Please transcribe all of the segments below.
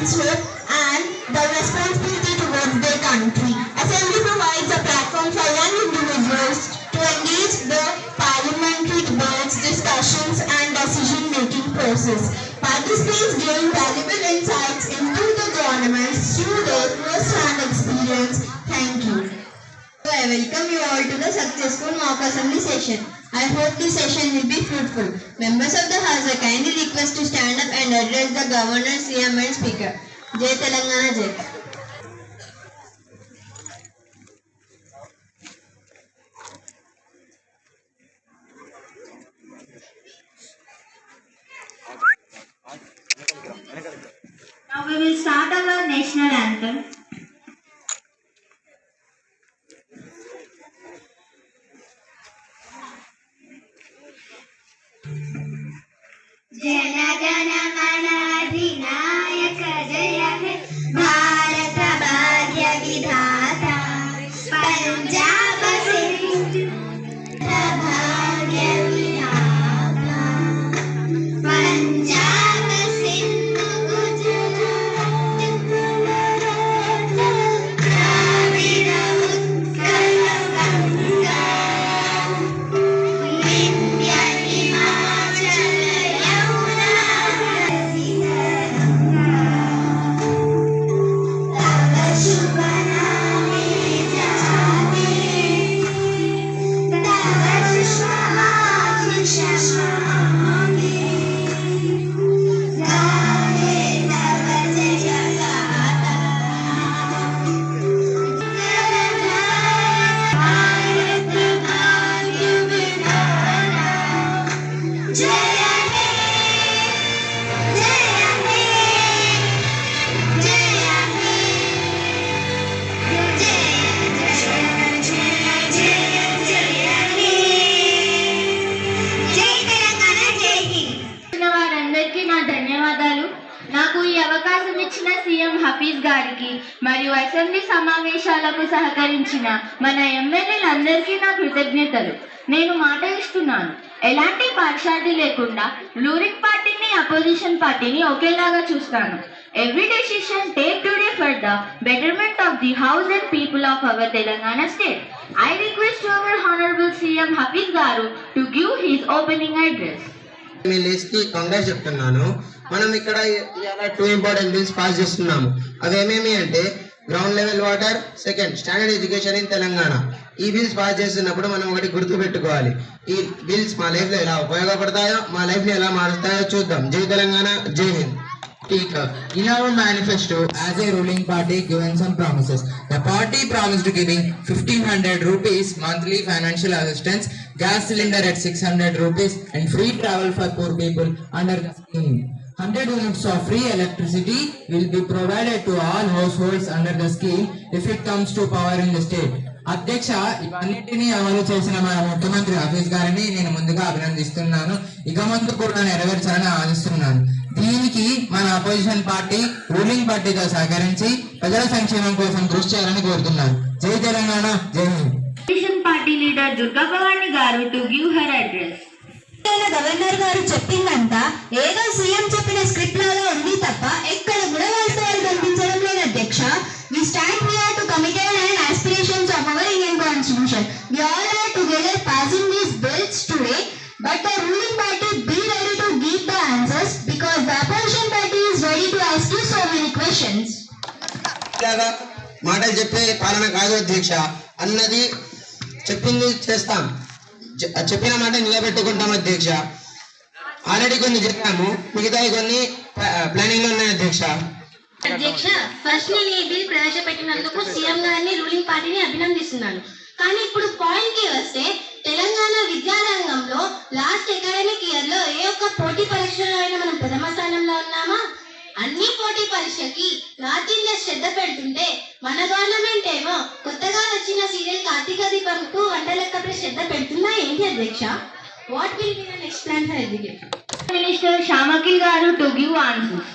And the responsibility towards their country. Successful mock assembly session. I hope this session will be fruitful. Members of the House are kindly request to stand up and address the Governor, CM and Speaker. Jai Telangana Jai. Now we will start our national anthem. సహకరించిన మన ఎమ్మెల్యేలందరికీ నా కృతజ్ఞతలు. నేను మాట ఇస్తున్నాను. ఎలాంటి partiality లేకుండా ruling పార్టీని అపోజిషన్ పార్టీని ఒకేలాగా చూస్తాను. Every decision take today for the betterment of the house and people of our Telangana state I request our honourable CM Hafeez గారు to give his opening address చెప్తున్నాను. మనం ఇక్కడ టూ ఇంపార్టెంట్ బిల్స్ పాస్ చేస్తున్నాము. అవేమేమి అంటే ground level water second standard education in Telangana ఈ bills pass చేస్తున్నప్పుడు మనం ఒకటి గుర్తుపెట్టుకోవాలి. ఈ బిల్స్ మా లైఫ్లో ఎలా ఉపయోగపడతాయో మా లైఫ్ని ఎలా మారుస్తాయో చూద్దాం. జై Telangana Jai Hind. మాన్సిలీ 100 units of free electricity will be provided to all households under the scheme if it comes to power in the state. అధ్యక్ష ఇవన్నిటిని అమలు చేసిన మన ముఖ్యమంత్రి హఫీజ్ గారిని నేను ముందుగా అభినందిస్తున్నాను. ఇక ముందు కూడా నెరవేర్చాలని ఆశిస్తున్నాను. దీనికి మన అపోజిషన్ పార్టీ రూలింగ్ పార్టీతో సహకరించి ప్రజల సంక్షేమం కోసం కృషి చేయాలని కోరుతున్నాను. జై తెలంగాణ జై హింద్. పార్టీ లీడర్ దుర్గా భవాని గారు to give her address governor గారు చెప్పిందంతా ఏదో సీఎం చెప్పిన స్క్రిప్ట్ ఉంది తప్ప ఎక్కడ కూడా కనిపించడం లేదు అధ్యక్ష. We stand and aspirations of our Indian passing but the ruling party be ready the answers because the opposition party is ready to ask you మాటలు చెప్పే పాలన కాదు అధ్యక్ష. అన్నది చెప్పింది చేస్తాం. చెప్పిన మాట నిలబెట్టుకుంటాం అధ్యక్ష. ఆల్రెడీ కొన్ని చెప్పాము. మిగతా కొన్ని ప్లానింగ్లో ఉన్నాయి అధ్యక్ష. అధ్యక్ష ఫస్ట్ నేను ఈ బిల్ ప్రవేశపెట్టినందుకు సీఎం గారిని రూలింగ్ పార్టీని అభినందిస్తున్నాను. కానీ ఇప్పుడు పాయింట్కి వస్తే తెలంగాణ విద్యారంగంలో లాస్ట్ అకాడమిక్ ఇయర్లో ఏ ఒక్క పోటీ పరీక్షలో అయినా మనం ప్రథమ స్థానంలో ఉన్నామా? అన్ని పోటీ పరీక్షకి నార్త్ ఇండియా శ్రద్ధ పెడుతుంటే మన గవర్నమెంట్ ఏమో కొత్తగా వచ్చిన సీరియల్ కార్తీక దీపంకు వంట లెక్కపై శ్రద్ధ పెడుతుంది. అధ్యక్ష. What will be the next plan for education minister Shamakil గారు to give answers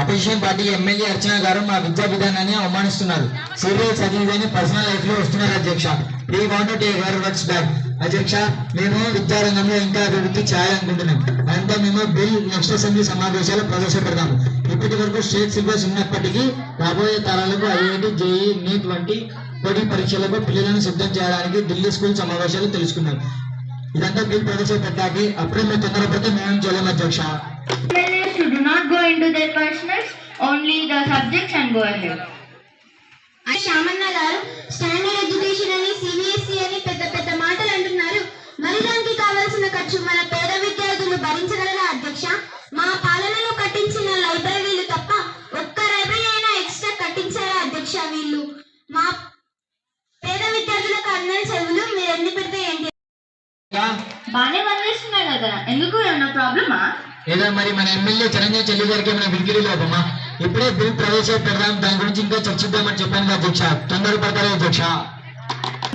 opposition party MLA Archana గారు మా విద్యా విధానాన్ని అవమానిస్తున్నారు. సీరియల్ చదివిదని పర్సనల్ లైఫ్లో వస్తున్నారు అధ్యక్ష. We want take our works back అధ్యక్ష మేము విద్యారంగంలో ఇంకా అభివృద్ధి చేయాలనుకుంటున్నాం. అంటే మేము బిల్ నెక్స్ట్ అసెంబ్లీ సమావేశాలు ప్రవేశపెడతాము. ఇప్పటి వరకు స్టేట్ సిలబస్ ఉన్నప్పటికీ రాబోయే తరాలకు ఐఐటి జేఈ నీట్ వంటి పోటీ పరీక్షలకు పిల్లలను సిద్ధం చేయడానికి ఢిల్లీ స్కూల్ సమావేశాలు తెలుసుకున్నాం ఇదంతా బిల్ ప్రవేశపెట్టాకి అప్పుడే మేము తొందరపడితే మేము చేయలేము అధ్యక్ష. MLAs to do not go into their personals, only the subjects and go ahead. అని శ్యామన్న గారు స్టాండర్డ్ ఎడ్యుకేషన్ అని సిబిఎస్ఈ అని పెద్ద పెద్ద మాటలు అంటున్నారు. మరి దానికి కావాల్సిన ఖర్చు మన పేద విద్యార్థులు భరించగలరా అధ్యక్ష? మా పాలనలో కట్టించిన లైబ్రరీలు తప్ప ఒక్క లైబ్రరీ అయినా ఎక్స్ట్రా కట్టించారా అధ్యక్ష వీళ్ళు? మా పేద విద్యార్థులకు అన్న చదువులు మీరు ఎన్ని పెడితే ఏంటి బాగానే పనిచేస్తున్నాయి కదా ఎందుకు ఏమన్నా ప్రాబ్లమా ఏదో మరి మన ఎమ్మెల్యే చిరంజీవి చెల్లి గారికి ఏమైనా విడిగిరి లోపమా ఇప్పుడే బిల్ ప్రవేశపెడదాం దాని గురించి ఇంకా చర్చిద్దామని చెప్పాను కదా అధ్యక్ష తొందరపడతారు అధ్యక్ష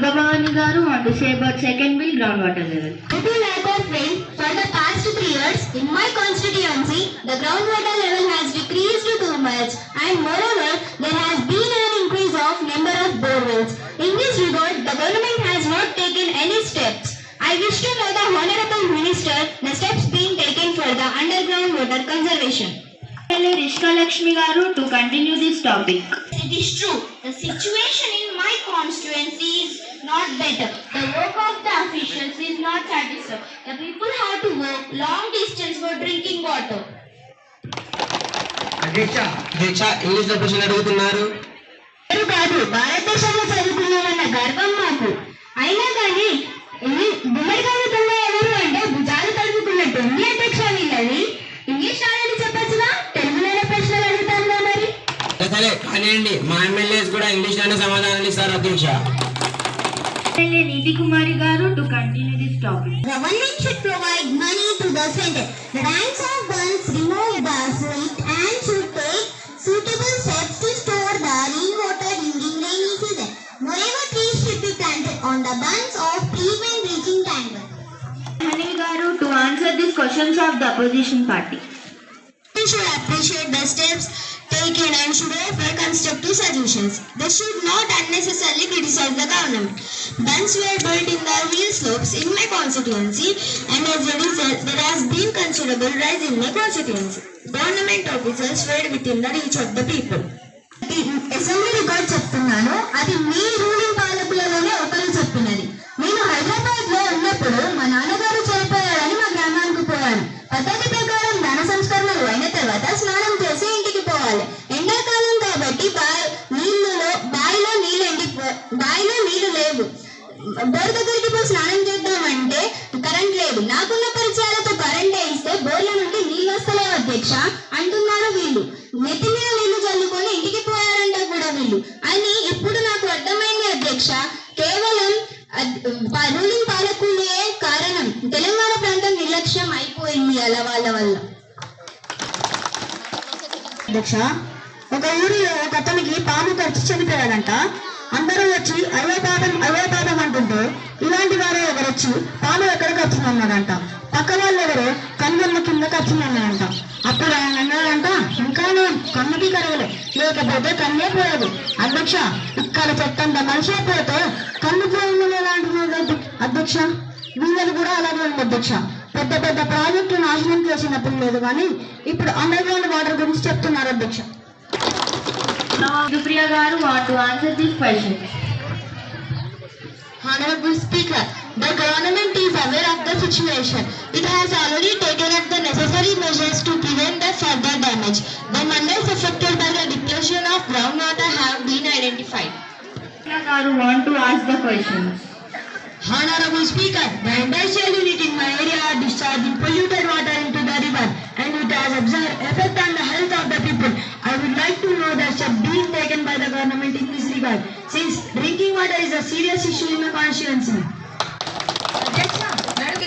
భవాని గారు want to say about second bill groundwater level. Little neighbor friend, for the past three years, in my constituency, the groundwater level has decreased too much and moreover, there has been an increase of number of borewells. In this regard, the government has not taken any steps. I wish to know the Honorable Minister the steps being taken for the underground water conservation. MLA Rishka Lakshmi garu to continue this topic. It is true. The situation in my constituency is not better. The work of the officials is not satisfied. The people have to walk long distance for drinking water. అధ్యక్ష అధ్యక్ష English లో ప్రశ్నలు అడుగుతున్నారు పేరు కాదు. భారతదేశంలో చదువుకున్నామన్న గర్వం మాకు. అయినా కానీ గుమ్మడికాయ తుండ ఎవరు అంటే భుజాలు తడుపుకున్నట్టు ఉంది అధ్యక్ష వీళ్ళని ఇంగ్లీష్ రాదని చెప్పచ్చుగా? తెలుగులోనే ప్రశ్నలు అడుగుతాను మరి. సరే కానివ్వండి. మా ఎమ్మెల్యేస్ కూడా ఇంగ్లీష్లోనే సమాధానాలు ఇస్తారు అధ్యక్ష. Niti Kumari garu to continue this topic. Government should provide money to the center. The ranks of ones remove the on of even reaching tangle. Anil garu to answer these questions of the opposition party. We should appreciate the steps taken and should offer constructive solutions. They should not unnecessarily criticize the government. Bunds were built in the real slopes in my constituency and as a result there has been considerable rise in my constituency. Government officers were within the reach of the people. Assembly record చెప్తున్నాను. అది మీ ruling పాలకులలోనే ఒకరు చెప్పినది. నేను హైదరాబాద్లో ఉన్నప్పుడు మా నాన్నగారు చనిపోయాడని మా గ్రామానికి పోయాను. పద్ధతి ప్రకారం దాన సంస్కరణలు అయిన తర్వాత స్నానం చేసి ఇంటికి పోవాలి. ఎండాకాలం కాబట్టి బాయ్ నీళ్ళలో బాయిలో నీళ్ళు ఎండిపో బాయిలో నీళ్ళు లేవు. బోర్ దగ్గర పోయి స్నానం చేద్దామంటే కరెంట్ లేదు నాకున్న పరిచయాలతో కరెంట్ వేయిస్తే బోర్ల నుండి నీళ్ళు వస్తలేవు అధ్యక్ష అంటున్నారు వీళ్ళు నెత్తి మీద నీళ్ళు చల్లుకొని ఇంటికి పోయారంట కూడా వీళ్ళు అని ఇప్పుడు నాకు అర్థమైంది అధ్యక్ష కేవలం అద్- ప- రూలింగ్ పాలకులే కారణం తెలంగాణ ప్రాంతం నిర్లక్ష్యం అయిపోయింది అలా వాళ్ళ వల్ల అధ్యక్ష. ఒక ఊరిలో ఒక అతనికి పాము ఖర్చు చనిపోయాడంట. అందరూ వచ్చి అయ్యో పాపం అయ్యో పాపం అంటుంటే ఇలాంటి వారే ఒకరు వచ్చి పాము ఎక్కడ ఖర్చునన్నాడంట పక్క వాళ్ళు ఎవరు కన్నుల కింద ఖర్చునన్నాడంట అప్పుడు ఆయన అన్నాడంట ఇంకా నేను కన్నుకి కరగలే లేకపోతే కన్నే పోయదు. అధ్యక్ష ఇక్కడ చెత్తంత మనిషే పోతే కన్ను పోయిందని ఎలా అంటున్నారు అధ్యక్ష వీళ్ళని కూడా అలాగే ఉంది అధ్యక్ష. పెద్ద పెద్ద ప్రాజెక్టు నాశనం చేసినప్పుడు లేదు కానీ ఇప్పుడు అండర్ గ్రౌండ్ వాటర్ గురించి చెప్తున్నారు అధ్యక్ష Supriya garu want to answer these questions. Honorable Speaker, the government is aware of the situation. It has already taken up the necessary measures to prevent the further damage. The mandals affected by the depletion of groundwater have been identified. Supriya garu want to ask the questions. Honorable Speaker, the industrial unit in my area are discharging polluted water into the river and it has observed effect on the health of the people. I would like to know the step being taken by the government in this regard since drinking water is a serious issue in my constituency.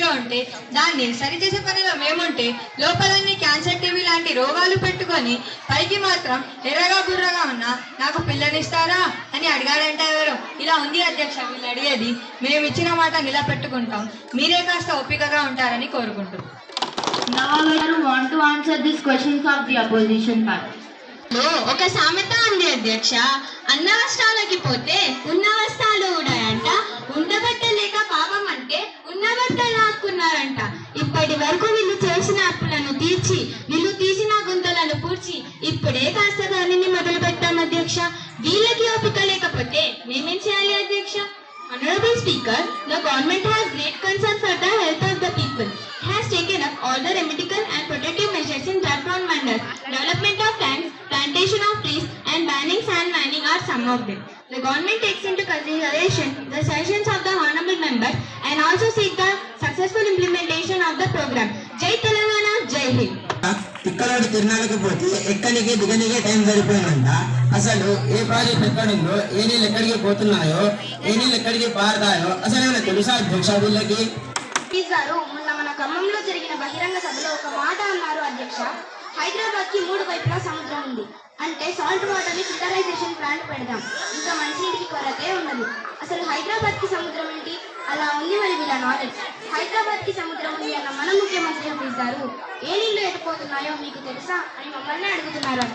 స్థితిలో ఉంటే దాన్ని సరిచేసే పనిలో మేముంటే లోపలన్నీ cancer TV లాంటి రోగాలు పెట్టుకొని పైకి మాత్రం ఎర్రగా బుర్రగా ఉన్నా నాకు పిల్లనిస్తారా అని అడిగాడంట ఎవరు. ఇలా ఉంది అధ్యక్ష వీళ్ళు అడిగేది. మేము ఇచ్చిన మాట నిలబెట్టుకుంటాం మీరే కాస్త ఓపికగా ఉంటారని కోరుకుంటున్నాం. Now I want to answer these questions of the opposition party. లో ఒక సామెత ఉంది అధ్యక్ష. అన్న వస్త్రాలకి పోతే ఉన్న వస్త్రాలు ఉన్నాయంట ఉన్న బట్టలు ఇప్పటి వరకు వీళ్ళు చేసిన అప్పులను తీర్చి వీళ్ళు తీసిన గుంతలను పూడ్చి ఇప్పుడే కాస్త దానిని మొదలు పెట్టాం అధ్యక్ష వీళ్ళకి ఓపిక లేకపోతే మేమేం చేయాలి అధ్యక్ష Honorable Speaker, the government has great concern for the health of the people. It has taken up all the remedial and protective measures in draft-bound manner. Development of tanks, plantation of trees, and banning sand mining are some of them. The government takes into consideration the suggestions of the honorable members and also seek the successful implementation of the program. Jai Telangana, Jai Hind. తిక్కలోడు తిరణాలకు పోతే ఎక్కడికి దిగనికే time సరిపోయిందంట అసలు ఏ project ఎక్కడుందో ఏ నీళ్ళు ఎక్కడికి పోతున్నాయో ఏ నీళ్ళు ఎక్కడికి పారుతాయో అసలు ఏమైనా తెలుసా అధ్యక్ష వీళ్ళకి హఫీజ్ గారు మొన్న మన ఖమ్మంలో జరిగిన బహిరంగ సభలో ఒక మాట అన్నారు అధ్యక్ష హైదరాబాద్కి మూడు వైపులా సముద్రం ఉంది అంటే సాల్ట్ వాటర్ని ఫిల్టరైజేషన్ ప్లాంట్ పెడదాం. ఇంకా మంచినీటికి కొరతే ఉన్నది. అసలు హైదరాబాద్కి సముద్రం ఏంటి? అలా ఉంది మరి వీళ్ళ నాలెడ్జ్ హైదరాబాద్కి సముద్రం ఉంది అన్న మన ముఖ్యమంత్రి హఫీజ్ గారు ఏ నీళ్ళు ఎటుపోతున్నాయో మీకు తెలుసా? అని మమ్మల్ని అడుగుతున్నారు.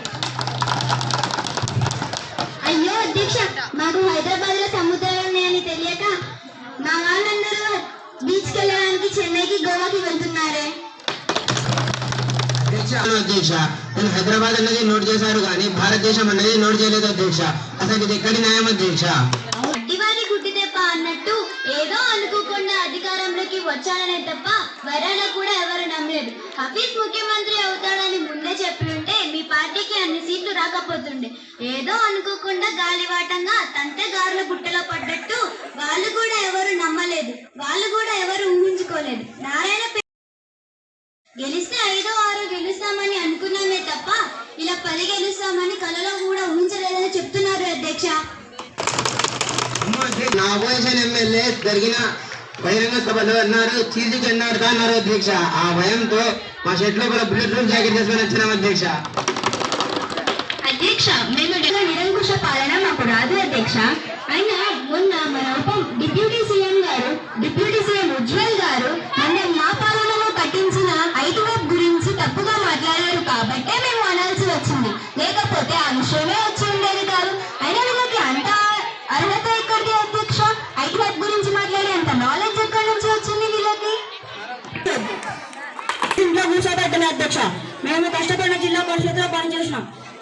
అయ్యో అధ్యక్ష మాకు హైదరాబాద్లో సముద్రాలు ఉన్నాయని తెలియక మా వాళ్ళందరూ బీచ్కి వెళ్ళడానికి చెన్నైకి గోవాకి వెళ్తున్నారే? అధ్యక్ష. నేను హైదరాబాద్ అన్నది నోట్ చేశారు కానీ భారతదేశం అన్నది నోట్ చేయలేదు అధ్యక్ష. అసలు ఇది ఎక్కడి న్యాయం అధ్యక్ష? అడ్డివారి గుడ్డి అన్నట్టు ఏదో అనుకోకుండా అధికారంలోకి వచ్చాడనే తప్ప వరాల కూడా ఎవరు నమ్మలేదు. హఫీజ్ ముఖ్యమంత్రి అవుతాడని ముందే చెప్పినుంటే మీ పార్టీకి అన్ని సీట్లు రాకపోతుండే. ఏదో అనుకోకుండా గాలివాటంగా తంతే గారుల బుట్టలో పడ్డట్టు వాళ్ళు కూడా ఎవరు నమ్మలేదు. వాళ్ళు కూడా ఎవరు ఊహించుకోలేదు. నారాయణ గెలిస్తే ఐదో ఆరో గెలుస్తామని అనుకున్నామే తప్ప ఇలా పది గెలుస్తామని కలలో కూడా ఊహించలేదని చెప్తున్నారు అధ్యక్ష. ఎమ్మెల్యే జరిగిన బహిరంగ సభలో అన్నారు ఎన్నాడుతా అన్నారు అధ్యక్ష. ఆ భయంతో మా షెడ్లో కూడా బుల్లెట్ ప్రూఫ్ జాకెట్ చేసుకొని వచ్చినాం అధ్యక్ష. అధ్యక్ష మేము నిరంకుశ పాలన మాకు రాదు అధ్యక్ష. అయినా మొన్న మన ఉప డిప్యూటీ సీఎం గారు డిప్యూటీ సీఎం ఉజ్వల్ గారు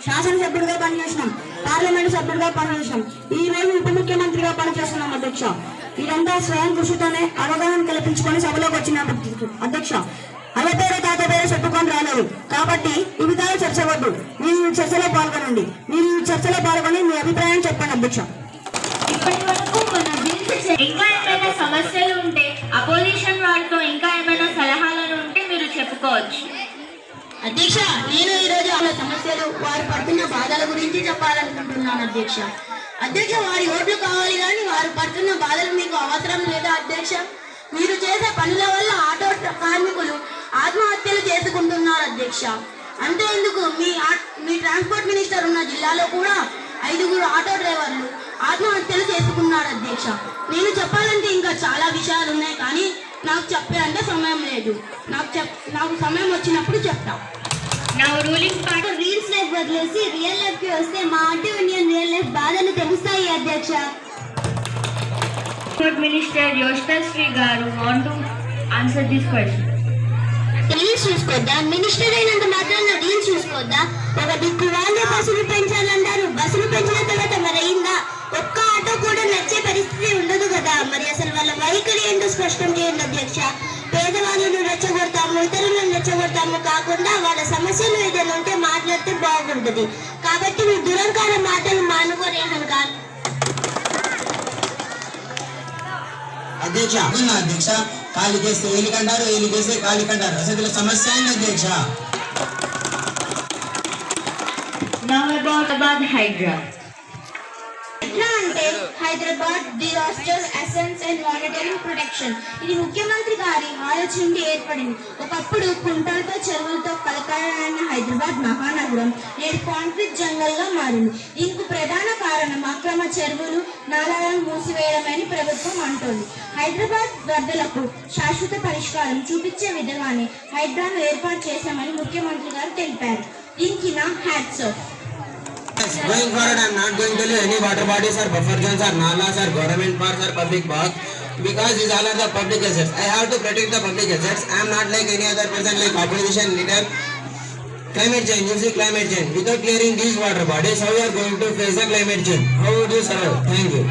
శాసనసభ్యుడిగా పనిచేసినాం. పార్లమెంట్ సభ్యుడిగా పనిచేసినాం. ఈ రోజు ఉప ముఖ్యమంత్రిగా పనిచేస్తున్నాం అధ్యక్ష. ఇదంతా స్వయం కృషితోనే అవగాహన కల్పించుకొని సభలోకి వచ్చిన అధ్యక్ష. అవ పేరు తాత పేరు చెప్పుకొని రాలేదు. కాబట్టి ఈ విధాలు చర్చ వద్దు మీరు ఈ చర్చలో పాల్గొనండి. మీరు ఈ చర్చలో పాల్గొని మీ అభిప్రాయం చెప్పండి అధ్యక్ష. ఇప్పటి వరకు మన బిల్స్ ఇంకా ఏమైనా సమస్యలు ఉంటే అపోజిషన్ వాళ్ళతో ఇంకా ఏమైనా సలహాలను ఉంటే మీరు చెప్పుకోవచ్చు. అధ్యక్ష నేను ఈ సమస్యలు వారు పడుతున్న బాధల గురించి చెప్పాలనుకుంటున్నాను అధ్యక్ష. అధ్యక్ష వారి ఓట్లు కావాలి కానీ వారు పడుతున్న బాధలు మీకు అవసరం లేదా అధ్యక్ష? మీరు చేసే పనుల వల్ల ఆటో కార్మికులు ఆత్మహత్యలు చేసుకుంటున్నారు అధ్యక్ష. అంతే ఎందుకు మీ మీ ట్రాన్స్పోర్ట్ మినిస్టర్ ఉన్న జిల్లాలో కూడా ఐదుగురు ఆటో డ్రైవర్లు ఆత్మహత్యలు చేసుకున్నారు అధ్యక్ష. నేను చెప్పాలంటే ఇంకా చాలా విషయాలు ఉన్నాయి కానీ నాకు చెప్పే అంటే సమయం లేదు. నాకు చెప్ నాకు సమయం వచ్చినప్పుడు చెప్తాను నా రూలింగ్ పార్టీ? రీల్స్ లైఫ్ వదిలేసి రియల్ లైఫ్కి వస్తే మా ఆటో యూనియన్ రియల్ లైఫ్ బాధలు తెలుస్తాయి అధ్యక్ష. మినిస్టర్ గారు want to answer this question reels చూసుకోద్దా? Minister అయినంత మాత్రాన రీల్స్ చూసుకోద్దా? ఒక దిక్కు వాళ్ళే బస్సులు పెంచాలంటారు బస్సులు పెంచిన తర్వాత మరి అయిందా ఒక్క ఆటో కూడా నచ్చే పరిస్థితి ఉండదు కదా. మరి అసలు వాళ్ళ వైఖరి ఏంటో స్పష్టం చేయండి అధ్యక్ష. పేదవాళ్ళను రెచ్చగొడతాము ఇతరులను రెచ్చగొడతాము కాకుండా వాళ్ళ సమస్యలు ఏదైనా ఉంటే మాట్లాడితే బాగుంటుంది. కాబట్టి మీ దురంకార మాటలు మానుకోరేహన్ కాదు. అధ్యక్ష అవునా అధ్యక్ష? కాలి చేస్తే ఏలికంటారు ఏలి చేస్తే కాలికంటారు అసలు సమస్య ఏంటి అధ్యక్ష? Now about Hyderabad disaster assets and monitoring protection ఇది ముఖ్యమంత్రి గారి ఆలోచన నుండి ఏర్పడింది. ఒకప్పుడు కుంటలతో చెరువులతో కలకాలైన హైదరాబాద్ మహానగరం నేడు కాంక్రీట్ జంగల్గా మారింది. దీనికి ప్రధాన కారణం అక్రమ చెరువులు నాలాలను మూసివేయడమని ప్రభుత్వం అంటోంది. హైదరాబాద్ వరదలకు శాశ్వత పరిష్కారం చూపించే విధంగానే హైదరాబాద్ ఏర్పాటు చేశామని ముఖ్యమంత్రి గారు తెలిపారు. దీనికి నా hats off. Yes, going forward, I am not going to leave any water bodies or buffer zones or nalas or government parks or public parks because these all are the public assets. I have to protect the public assets. I am not like any other person like opposition leader. Climate change, you see climate change. Without clearing these water bodies, how you are going to face the climate change? How would you survive? Thank you.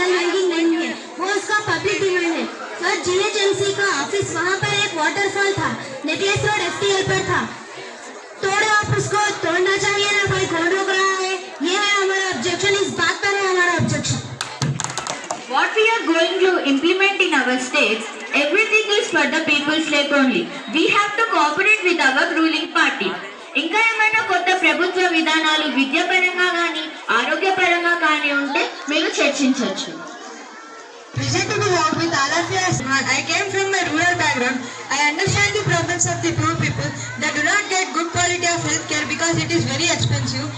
है है है उसका public demand है sir GHMC का office वहाँ पर एक waterfall था नेकलेस रोड एफटीएल पर था तोड़ो आप उसको तोड़ना चाहिए ना कोई कौन रोक रहा है ये है हमारा ऑब्जेक्शन इस बात पर है हमारा objection What we are going to implement in our states, everything is for the people's sake only. We have to cooperate with our ruling party. ఇంకా ఏమైనా కొత్త ప్రభుత్వ విధానాలు విద్యాపరంగా కానీ ఆరోగ్యపరంగా కానీ ఉంటే మీరు చర్చించవచ్చు with all of you. I came from a rural background. I understand the problems of the poor people that do not get good quality of health care because it is very expensive.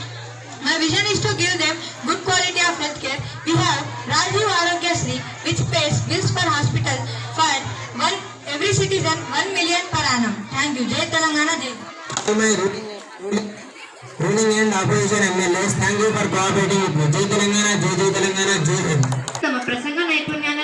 My vision is to give them good quality of health care. We have Rajiv Arogya Sri, which pays bills per hospital for one every citizen 1 million per annum. Thank you. Jai Telangana Jai. My ruling, and opposition MLAs, thank you for cooperating with me. Jai Telangana, Jai Jai Telangana, Jai Hind. ನಮ್ಮ ಪ್ರಸಂಗ ನೈಪುಣ್ಯನ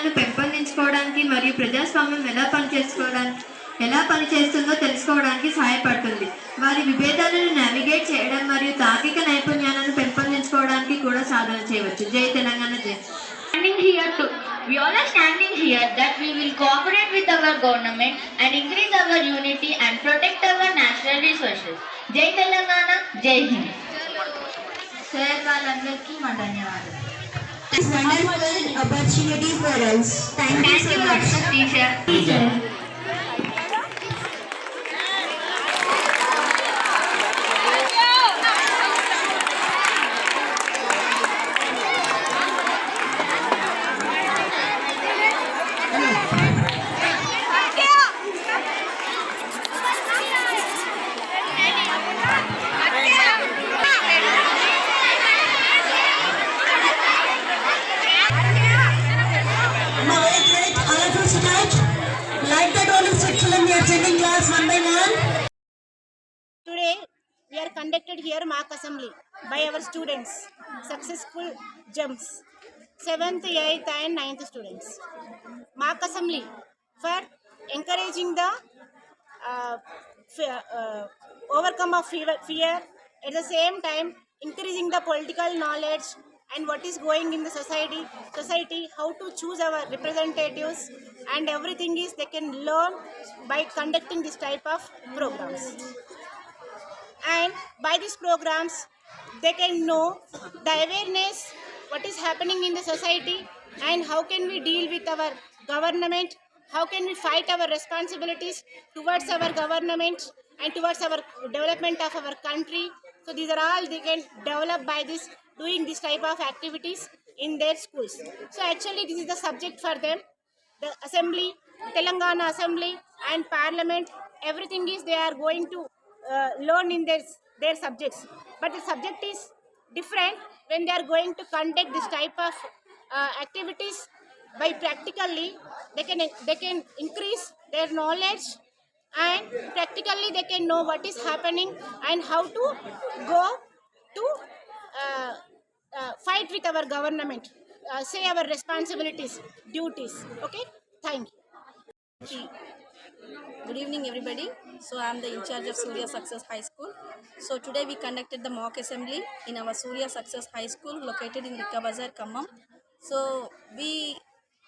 పెంపొందించుకోవడానికి మరియు ప్రజాస్వామ్యం ఎలా పనిచేసుకోవడానికి ఎలా పనిచేస్తుందో తెలుసుకోవడానికి సహాయపడుతుంది. వారి విభేదాలను నావిగేట్ చేయడం మరియు తార్కిక నైపుణ్యాలను పెంపొందించుకోవడానికి కూడా సాధన చేయవచ్చు. జై తెలంగాణ జై. Standing here to, we all are standing here that we will cooperate with our government and increase our unity and protect our natural resources. జై తెలంగాణ జై హింద్ సార్ వాళ్ళందరికీ మా ధన్యవాదాలు. It's wonderful opportunity for us. Thank you so much. teacher. 7th, 8th and 9th students. Mark assembly for encouraging the uh, fear, uh, overcome of fear, fear, at the same time increasing the political knowledge and what is going in the society, society, how to choose our representatives and everything is they can learn by conducting this type of programs and by these programs they can know the awareness what is happening in the society and how can we deal with our government? How can we fight our responsibilities towards our government and towards our development of our country? So these are all they can develop by this doing this type of activities in their schools. So actually this is the subject for them. The assembly telangana assembly and parliament everything is they are going to uh, learn in their their subjects. But the subject is different when they are going to conduct this type of uh, activities by practically they can they can increase their knowledge and practically they can know what is happening and how to go to uh, uh, fight with our government uh, say our responsibilities duties okay thank you Good evening, everybody. So, I am the in charge of Surya Success High School. So, today we conducted the mock assembly in our Surya Success High School located in Rikka Bazar, Kammam. So, we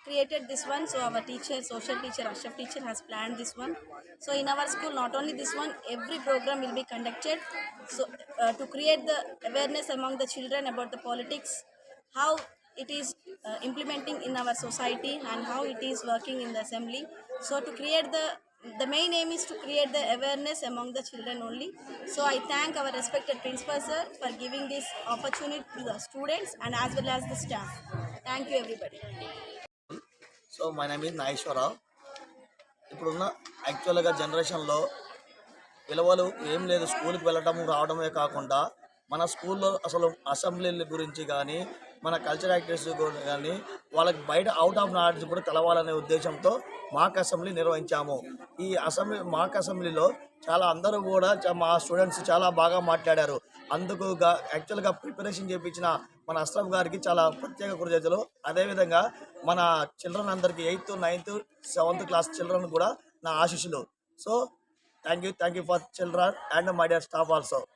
created this one. So, our teacher, social teacher, Ashraf teacher has planned this one. So, in our school, not only this one, every program will be conducted. So, uh, to create the awareness among the children about the politics, how it is uh, implementing in our society and how it is working in the assembly. So to create the the main aim is to create the awareness among the children only. So I thank our respected principal sir for giving this opportunity to the students and as well as the staff. Thank you everybody. So my name is Nageswara Rao ఇప్పుడున్న యాక్చువల్గా జనరేషన్లో విలువలు ఏం లేదు స్కూల్కి వెళ్ళటం రావడమే కాకుండా మన స్కూల్లో అసలు అసెంబ్లీ గురించి కానీ మన కల్చర్ యాక్టివిటీస్ కానీ వాళ్ళకి బయట అవుట్ ఆఫ్ నాలెడ్జ్ కూడా తెలవాలనే ఉద్దేశంతో మాక్ అసెంబ్లీ నిర్వహించాము. ఈ అసెంబ్లీ మాక్ అసెంబ్లీలో చాలా అందరూ కూడా మా స్టూడెంట్స్ చాలా బాగా మాట్లాడారు. అందుకు గా- యాక్చువల్గా ప్రిపరేషన్ చేయించిన మన అస్రఫ్ గారికి చాలా ప్రత్యేక కృతజ్ఞతలు. అదేవిధంగా మన చిల్డ్రన్ అందరికీ eighth ninth seventh class children కూడా నా ఆశీస్సులు. So thank you thank you for children and my dear staff also